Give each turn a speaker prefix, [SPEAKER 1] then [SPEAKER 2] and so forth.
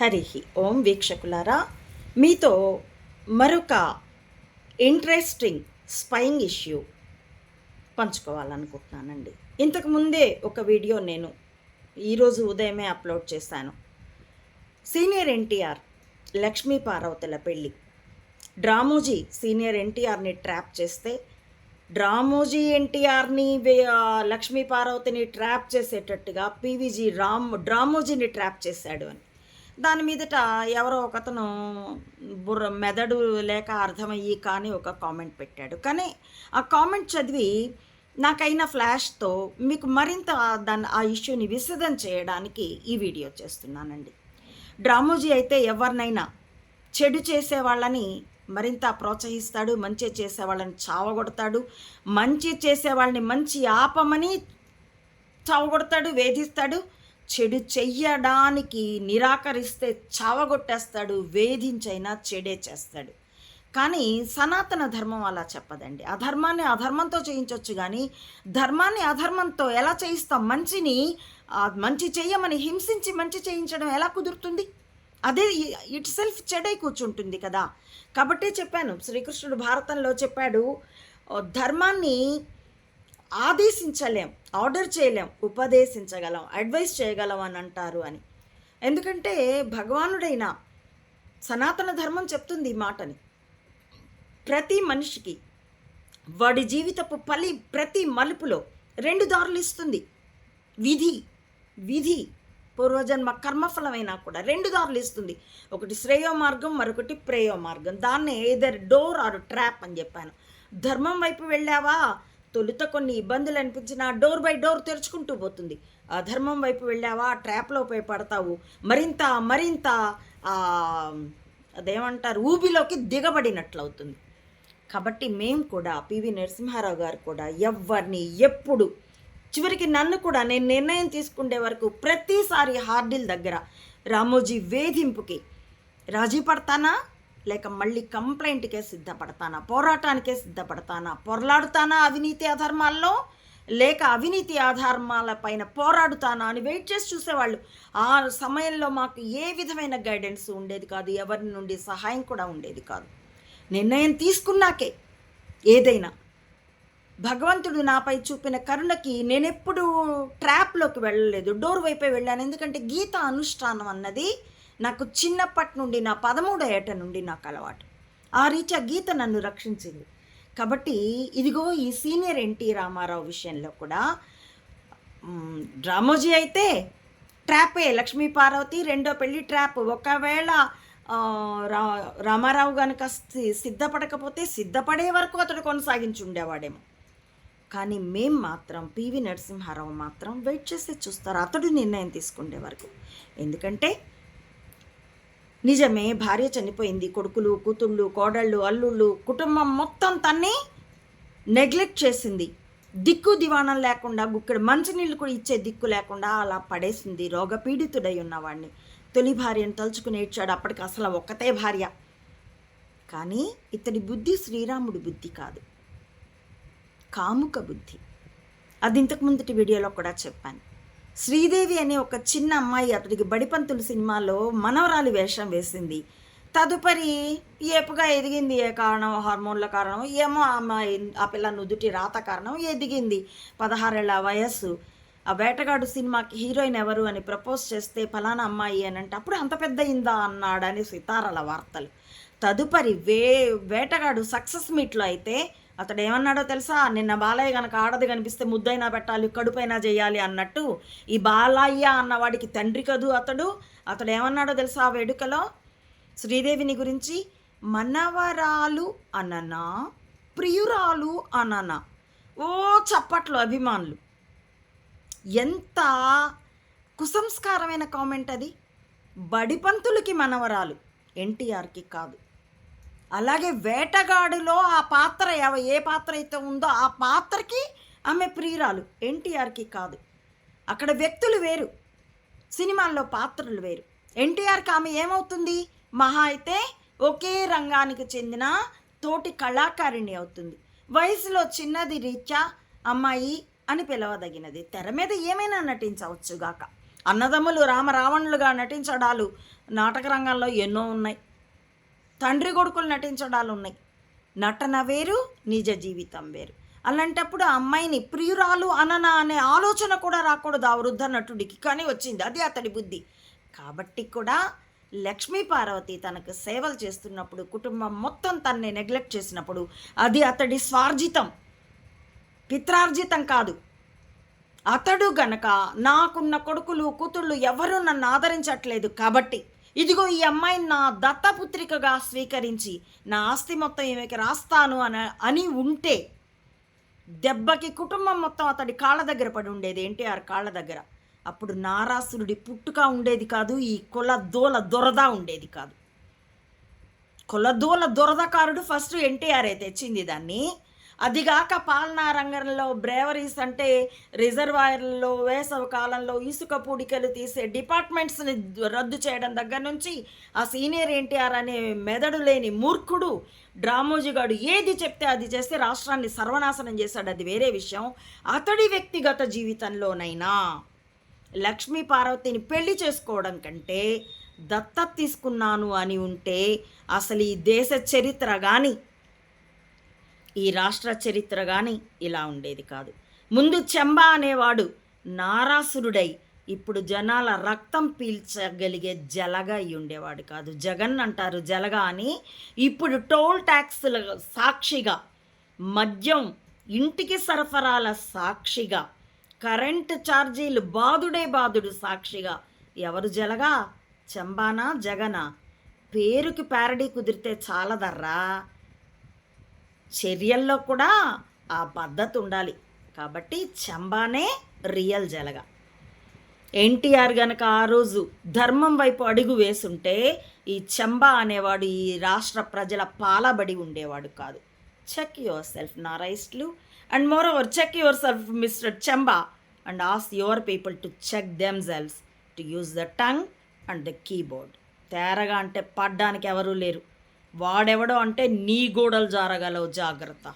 [SPEAKER 1] హరి. ఓం వీక్షకులారా మీతో మరొక interesting spying issue పంచుకోవాలనుకుంటున్నానండి. ఇంతకు ముందే ఒక వీడియో నేను ఈరోజు ఉదయమే అప్లోడ్ చేశాను. సీనియర్ ఎన్టీఆర్ లక్ష్మీ పార్వతుల పెళ్ళి డ్రామోజీ సీనియర్ ఎన్టీఆర్ని ట్రాప్ చేస్తే డ్రామోజీ ఎన్టీఆర్ని లక్ష్మీ పార్వతిని ట్రాప్ చేసేటట్టుగా పీవీజీ రామ్ డ్రామోజీని ట్రాప్ చేశాడు అని. దాని మీదట ఎవరో ఒకతను బుర్ర మెదడు లేక అర్థమయ్యి కానీ ఒక కామెంట్ పెట్టాడు. కానీ ఆ కామెంట్ చదివి నాకైన ఫ్లాష్తో మీకు మరింత దాన్ని ఆ ఇష్యూని విశదం చేయడానికి ఈ వీడియో చేస్తున్నానండి. డ్రామోజీ అయితే ఎవరినైనా చెడు చేసే వాళ్ళని మరింత ప్రోత్సహిస్తాడు మంచి చేసే వాళ్ళని చావగొడతాడు మంచి చేసే వాళ్ళని మంచి ఆపమని చావగొడతాడు వేధిస్తాడు చెడు చెయ్యడానికి నిరాకరిస్తే చావగొట్టేస్తాడు వేధించైనా చెడే చేస్తాడు. కానీ సనాతన ధర్మం అలా చెప్పదండి. అధర్మాన్ని అధర్మంతో చేయించవచ్చు కానీ ధర్మాన్ని అధర్మంతో ఎలా చేయిస్తాం? మంచిని మంచి చెయ్యమని హింసించి మంచి చేయించడం ఎలా కుదురుతుంది? అదే ఇట్ సెల్ఫ్ చెడై కూర్చుంటుంది కదా. కాబట్టే చెప్పాను శ్రీకృష్ణుడు భారతంలో చెప్పాడు ధర్మాన్ని ఆదేశించలేం ఆర్డర్ చేయలేం ఉపదేశించగలం అడ్వైస్ చేయగలం అని అంటారు అని. ఎందుకంటే భగవానుడైన సనాతన ధర్మం చెప్తుంది ఈ మాటని. ప్రతి మనిషికి వాడి జీవితపు పలి ప్రతి మలుపులో రెండు దారులు ఇస్తుంది. విధి విధి పూర్వజన్మ కర్మఫలమైనా కూడా రెండు దారులు ఇస్తుంది. ఒకటి శ్రేయో మార్గం మరొకటి ప్రేయో మార్గం. దాన్నే ఏదర్ డోర్ ఆర్ ట్రాప్ అని చెప్పాను. ధర్మం వైపు వెళ్ళావా? తొలుత కొన్ని ఇబ్బందులు అనిపించినా డోర్ బై డోర్ తెరుచుకుంటూ పోతుంది. అధర్మం వైపు వెళ్ళావా? ట్రాప్లో పోయి పడతావు. మరింత మరింత అదేమంటారు? ఊబిలోకి దిగబడినట్లు అవుతుంది కాబట్టి మేము కూడా పివి నరసింహారావు గారు కూడా ఎవరిని ఎప్పుడు చివరికి నన్ను కూడా నేను నిర్ణయం తీసుకునే వరకు ప్రతిసారి హార్డిల్ దగ్గర రామోజీ వేధింపుకి రాజీ పడతానా? లేక మళ్ళీ కంప్లైంట్కే సిద్ధపడతానా? పోరాటానికే సిద్ధపడతానా? పొరలాడుతానా అవినీతి అధర్మాల్లో? లేక అవినీతి ఆధారమాల పైన పోరాడుతానా అని వెయిట్ చేసి చూసేవాళ్ళు. ఆ సమయంలో మాకు ఏ విధమైన గైడెన్స్ ఉండేది కాదు. ఎవరి నుండి సహాయం కూడా ఉండేది కాదు. నిర్ణయం తీసుకున్నాకే ఏదైనా. భగవంతుడు నాపై చూపిన కరుణకి నేనెప్పుడు ట్రాప్లోకి వెళ్ళలేదు. డోర్ వైపే వెళ్ళాను. ఎందుకంటే గీత అనుష్ఠానం అన్నది నాకు చిన్నప్పటి నుండి నా పదమూడో ఏట నుండి నాకు అలవాటు. ఆ రీత్యా గీత నన్ను రక్షించింది. కాబట్టి ఇదిగో ఈ సీనియర్ ఎన్టీ రామారావు విషయంలో కూడా డ్రామోజీ అయితే ట్రాపే లక్ష్మీ పార్వతి రెండో పెళ్ళి ట్రాప్. ఒకవేళ రా రామారావు కనుక సిద్ధపడకపోతే సిద్ధపడే వరకు అతడు కొనసాగించి ఉండేవాడేమో. కానీ మేం మాత్రం పివి నరసింహారావు మాత్రం వెయిట్ చేసి చూస్తారు. అతడు నిర్ణయం తీసుకునే వరకు. ఎందుకంటే నిజమే భార్య చనిపోయింది. కొడుకులు కూతుళ్ళు కోడళ్ళు అల్లుళ్ళు కుటుంబం మొత్తం తన్ని నెగ్లెక్ట్ చేసింది. దిక్కు దివాణం లేకుండా గుక్కడు మంచినీళ్ళు కూడా ఇచ్చే దిక్కు లేకుండా అలా పడేసింది రోగపీడితుడై ఉన్నవాడిని తొలి భార్యను తలుచుకుని ఏడ్చాడు. అప్పటికి అసలు ఒక్కతే భార్య. కానీ ఇతడి బుద్ధి శ్రీరాముడి బుద్ధి కాదు. కాముక బుద్ధి. అది ఇంతకు ముందటి వీడియోలో కూడా చెప్పాను. శ్రీదేవి అనే ఒక చిన్న అమ్మాయి అతడికి బడిపంతులు సినిమాలో మనవరాలి వేషం వేసింది. తదుపరి ఏపుగా ఎదిగింది ఏ కారణం? హార్మోన్ల కారణం? ఏమో అమ్మాయి ఆ పిల్ల నుదుటి రాత కారణం? ఎదిగింది. పదహారేళ్ళ వయస్సు. ఆ వేటగాడు సినిమాకి హీరోయిన్ ఎవరు అని ప్రపోజ్ చేస్తే ఫలానా అమ్మాయి అని అంటే అప్పుడు అంత పెద్ద ఇందా అన్నాడని సితారాల వార్తలు. తదుపరి వే వేటగాడు సక్సెస్ మీట్లో అయితే అతడు ఏమన్నాడో తెలుసా? నిన్న బాలయ్య కనుక ఆడది కనిపిస్తే ముద్దైనా పెట్టాలి కడుపైనా చేయాలి అన్నట్టు ఈ బాలయ్య అన్నవాడికి తండ్రి కదూ అతడు. అతడు ఏమన్నాడో తెలుసా ఆ వేడుకలో? శ్రీదేవిని గురించి మనవరాలు అననా ప్రియురాలు అననా. ఓ చప్పట్లు అభిమానులు. ఎంత కుసంస్కారమైన కామెంట్ అది. బడిపంతులకి మనవరాలు. ఎన్టీఆర్కి కాదు. అలాగే వేటగాడులో ఆ పాత్ర ఏ పాత్ర అయితే ఉందో ఆ పాత్రకి ఆమె ప్రియురాలు. ఎన్టీఆర్కి కాదు. అక్కడ వ్యక్తులు వేరు. సినిమాల్లో పాత్రలు వేరు. ఎన్టీఆర్కి ఆమె ఏమవుతుంది? మహా అయితే ఒకే రంగానికి చెందిన తోటి కళాకారిణి అవుతుంది. వయసులో చిన్నది రీత్యా అమ్మాయి అని పిలవదగినది. తెర మీద ఏమైనా నటించవచ్చుగాక అన్నదమ్ములు రామ రావణులుగా నటించడాలు నాటక రంగంలో ఎన్నో ఉన్నాయి. తండ్రి కొడుకులు నటించడాలు ఉన్నాయి. నటన వేరు నిజ జీవితం వేరు. అలాంటప్పుడు ఆ అమ్మాయిని ప్రియురాలు అననా అనే ఆలోచన కూడా రాకూడదు ఆ వృద్ధ నటుడికి. కానీ వచ్చింది అది అతడి బుద్ధి. కాబట్టి కూడా లక్ష్మీ పార్వతి తనకు సేవలు చేస్తున్నప్పుడు కుటుంబం మొత్తం తన్నే నెగ్లెక్ట్ చేసినప్పుడు అది అతడి స్వార్జితం. పిత్రార్జితం కాదు. అతడు గనక నాకున్న కొడుకులు కూతుళ్ళు ఎవరూ నన్ను ఆదరించట్లేదు కాబట్టి ఇదిగో ఈ అమ్మాయిని నా దత్తపుత్రికగా స్వీకరించి నా ఆస్తి మొత్తం ఈమెకి రాస్తాను అని అని ఉంటే దెబ్బకి కుటుంబం మొత్తం అతడి కాళ్ళ దగ్గర పడి ఉండేది. ఎన్టీఆర్ కాళ్ళ దగ్గర. అప్పుడు నారాసురుడి పుట్టుక ఉండేది కాదు ఈ కుల దొరద ఉండేది కాదు. కులదూల దొరదకారుడు ఫస్ట్ ఎన్టీఆర్ అయితే తెచ్చింది దాన్ని. అదిగాక పాలనా రంగంలో బ్రేవరీస్ అంటే రిజర్వాయర్లలో వేసవ కాలంలో ఇసుక పూడికలు తీసే డిపార్ట్మెంట్స్ని రద్దు చేయడం దగ్గర నుంచి ఆ సీనియర్ ఎన్టీఆర్ అనే మెదడు లేని మూర్ఖుడు డ్రామోజీగాడు ఏది చెప్తే అది చేస్తే రాష్ట్రాన్ని సర్వనాశనం చేశాడు. అది వేరే విషయం. అతడి వ్యక్తిగత జీవితంలోనైనా లక్ష్మీ పార్వతిని పెళ్ళి చేసుకోవడం కంటే దత్తత తీసుకున్నాను అని ఉంటే అసలు ఈ దేశ చరిత్ర కానీ ఈ రాష్ట్ర చరిత్ర కానీ ఇలా ఉండేది కాదు. ముందు చెంబా అనేవాడు నారాసురుడై ఇప్పుడు జనాల రక్తం పీల్చగలిగే జలగా అయి ఉండేవాడు కాదు. జగన్ అంటారు జలగా అని ఇప్పుడు టోల్ ట్యాక్స్ల సాక్షిగా మద్యం ఇంటికి సరఫరాల సాక్షిగా కరెంటు ఛార్జీలు బాదుడే బాదుడు సాక్షిగా ఎవరు జలగా? చెంబానా? జగనా? పేరుకి ప్యారడీ కుదిరితే చాలదర్రా. చర్యల్లో కూడా ఆ పద్ధతి ఉండాలి. కాబట్టి చంబానే రియల్ జలగ. ఎన్టీఆర్ గనక ఆ రోజు ధర్మం వైపు అడుగు వేసుంటే ఈ చంబా అనేవాడు ఈ రాష్ట్ర ప్రజల పాలబడి ఉండేవాడు కాదు. Check yourself నారైస్ట్లు and moreover check yourself mister Chamba and ask your people to check themselves to use the tongue and the keyboard తేరగా అంటే పడ్డానికి ఎవరూ లేరు. వాడెవడో అంటే నీ గోడలు జారగలవు జాగ్రత్త.